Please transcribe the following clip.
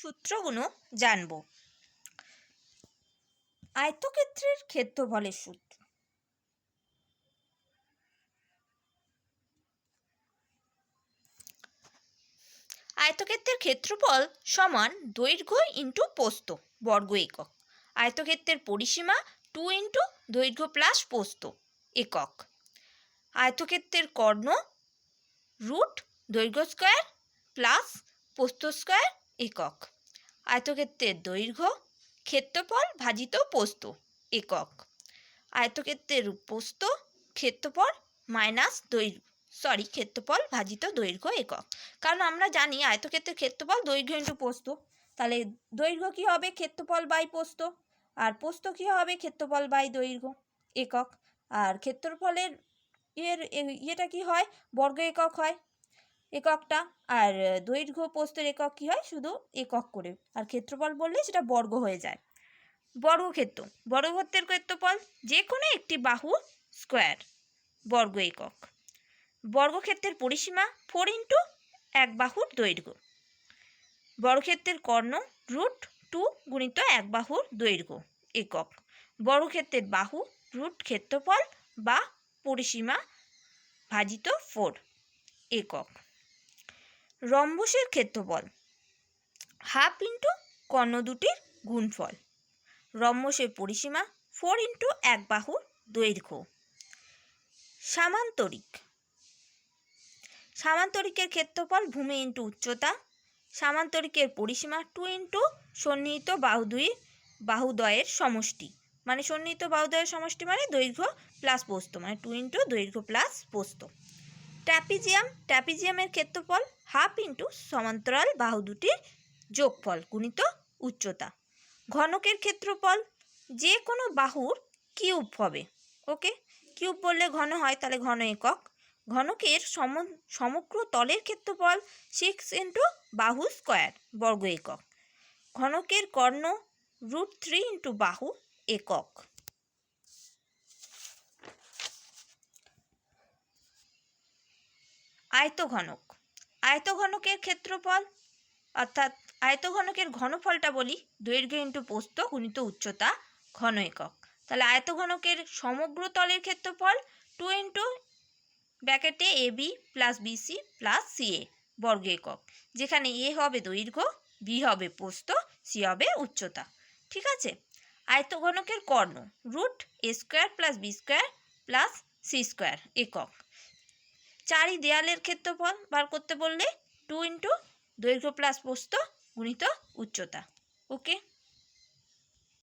সূত্রগুলো জানব। আয়তক্ষেত্রের ক্ষেত্রফলের সূত্র। আয়তক্ষেত্রের ক্ষেত্রফল সমান দৈর্ঘ্য ইন্টু পোস্ত বর্গ একক। আয়তক্ষেত্রের পরিসীমা টু ইন্টু দৈর্ঘ্য প্লাস পোস্ত একক। আয়তক্ষেত্রের কর্ণ রুট দৈর্ঘ্য স্কোয়ার প্লাস পোস্ত স্কোয়ার একক। আয়তক্ষেত্রের দৈর্ঘ্য, ক্ষেত্রফল ভাজিত পোস্ত, একক। আয়তক্ষেত্রের পোস্ত ক্ষেত্রফল মাইনাস দৈর্ঘ্য সরি ক্ষেত্রফল ভাজিত দৈর্ঘ্য একক। কারণ আমরা জানি আয়তক্ষেত্রের ক্ষেত্রফল দৈর্ঘ্য ইন্টু পোস্ত। তাহলে দৈর্ঘ্য কী হবে? ক্ষেত্রফল বাই পোস্ত। আর পোস্ত কী হবে? ক্ষেত্রফল বাই দৈর্ঘ্য একক। আর ক্ষেত্রফলের এর ইয়েটা কি হয়? বর্গ একক হয়। এককটা। আর দৈর্ঘ্য পোস্তের একক কী হয়? শুধু একক করে। আর ক্ষেত্রফল বললে সেটা বর্গ হয়ে যায়। বর্গক্ষেত্র বর্গক্ষেত্রের ক্ষেত্রফল যে কোনো একটি বাহু স্কোয়ার বর্গ একক। বর্গক্ষেত্রের পরিসীমা ফোর ইন্টু এক বাহুর দৈর্ঘ্য। বর্গক্ষেত্রের কর্ণ রুট টু গুণিত এক বাহুর দৈর্ঘ্য একক। বর্গক্ষেত্রের বাহু রুট ক্ষেত্রফল বা পরিসীমা ভাজিত ফোর একক। রম্বসের ক্ষেত্রফল। হাফ ইন্টু কর্ণ দুটির গুণফল। রম্বসের পরিসীমা ফোর ইন্টু এক বাহুর দৈর্ঘ্য। সামান্তরিক। সামান্তরিকের ক্ষেত্রফল ভূমি ইন্টু উচ্চতা। সামান্তরিকের পরিসীমা টু ইন্টু সন্নিহিত বাহুদুই বাহুদয়ের সমষ্টি। মানে সন্নিহিত বাহুদয়ের সমষ্টি মানে দৈর্ঘ্য প্লাস পোস্ত মানে টু ইন্টু দৈর্ঘ্য প্লাস পোস্ত ট্র্যাপিজিয়াম, ট্র্যাপিজিয়ামের ক্ষেত্রফল হাফ ইন্টু সমান্তরাল বাহু দুটির যোগফল গুণিত উচ্চতা। ঘনকের ক্ষেত্রফল যে কোনো বাহুর কিউব হবে, ওকে? কিউব বললে ঘন হয়, তাহলে ঘন একক। ঘনকের সম সমগ্র তলের ক্ষেত্রফল সিক্স ইন্টু বাহু স্কোয়ার বর্গ একক। ঘনকের কর্ণ রুট থ্রি ইন্টু বাহু একক। আয়তঘনক। আয়তঘনকের ক্ষেত্রফল, অর্থাৎ আয়তঘনকের ঘনফলটা বলি, দৈর্ঘ্য ইন্টু পোস্ত গুণিত উচ্চতা ঘন একক। তাহলে আয়তঘনকের সমগ্র তলের ক্ষেত্রফল two into ব্যাকেটে A B plus BC plus CA বর্গ একক, যেখানে এ হবে দৈর্ঘ্য, বি হবে পোস্ত, সি হবে উচ্চতা। ঠিক আছে? আয়তঘনকের কর্ণ, root A square plus B square plus C square একক। চারি দেয়ালের ক্ষেত্রফল বার করতে বললে টু ইন্টু দৈর্ঘ্য প্লাস পোস্ত গুণিত উচ্চতা। ওকে